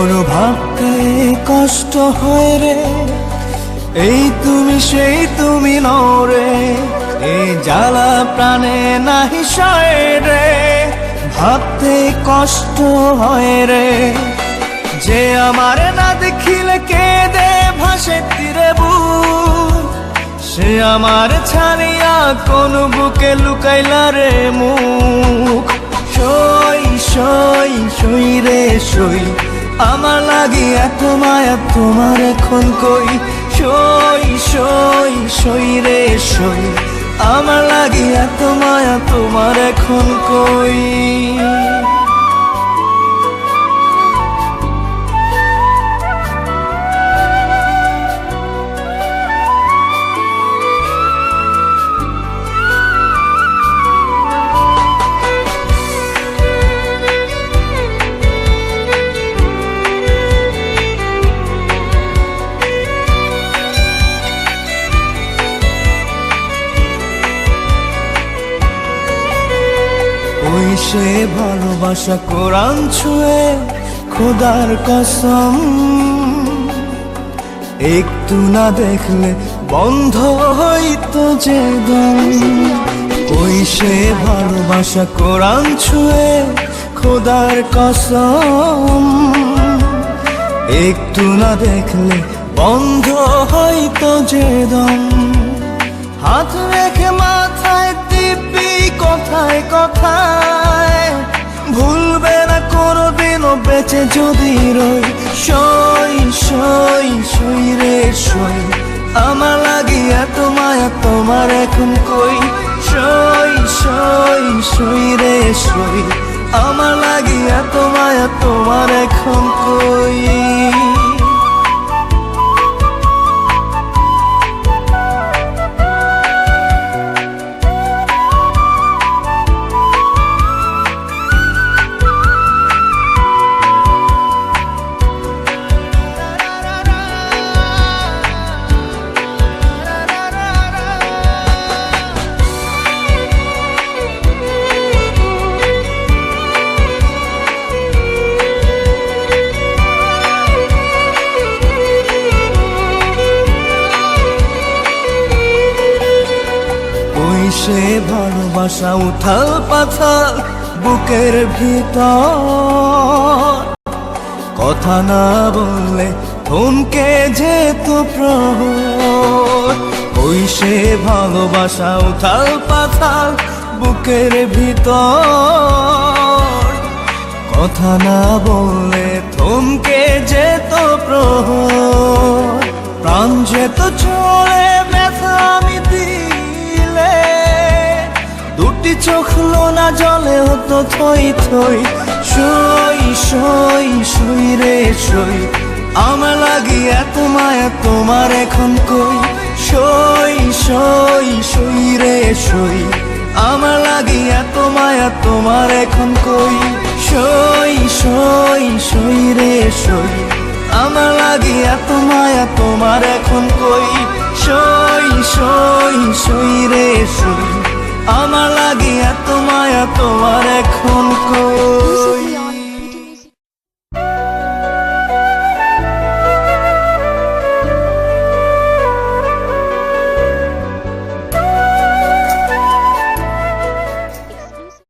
ভাবতে কষ্ট হয় রে। এই তুমি সেই তুমি নও এই জ্বালা প্রাণে নাহি সয় রে। ভাবতে কষ্ট হয় রে। যে আমার না দেখিলে কে দে ভাসে তীরে সে আমার ছাড়িয়া কোন বুকে লুকাইলা রে মুখ। সই সই সই রে, সই। আমার লাগি এত মায়া তোমার এখন কই? সই সই সই রে, সই। আমার লাগি এত মায়া তোমার এখন কই? সে ভালোবাসা কোরআন ছুঁয়ে খোদার কসম। একটু না দেখলে বন্ধ হইতো যে দম। ওই সে ভালোবাসা কোরআন ছুঁয়ে খোদার কসম। একটু না দেখলে বন্ধ হইতো যে দম। বেঁচে যদি রই, সই সই সই রে, সই। আমার লাগি এত মায়া তোমার এখন কই? সই সই সই রে, সই। আমার লাগি এত মায়া তোমার সে ভালোবাসা উথাল পাথাল বুকের ভিতর। কথা না বললে থমকে যেত প্রহর। ওই সে ভালোবাসা উথাল পাথাল বুকের ভিতর। কথা না বললে থমকে যেত প্রহর। প্রাণ যেত চলে চোখ না জলে হতো থই থই। সই সই সই রে সই আমার লাগি এত মায়া, তোমার এখন কই? সই সই সই রে সই আমার লাগি এত মায়া, তোমার এখন কই? সই সই সই রে সই আমার লাগি এত মায়া, তোমার এখন কই? সই সই সই রে সই আমার লাগিয়া তোমায় তোমার এখন কই?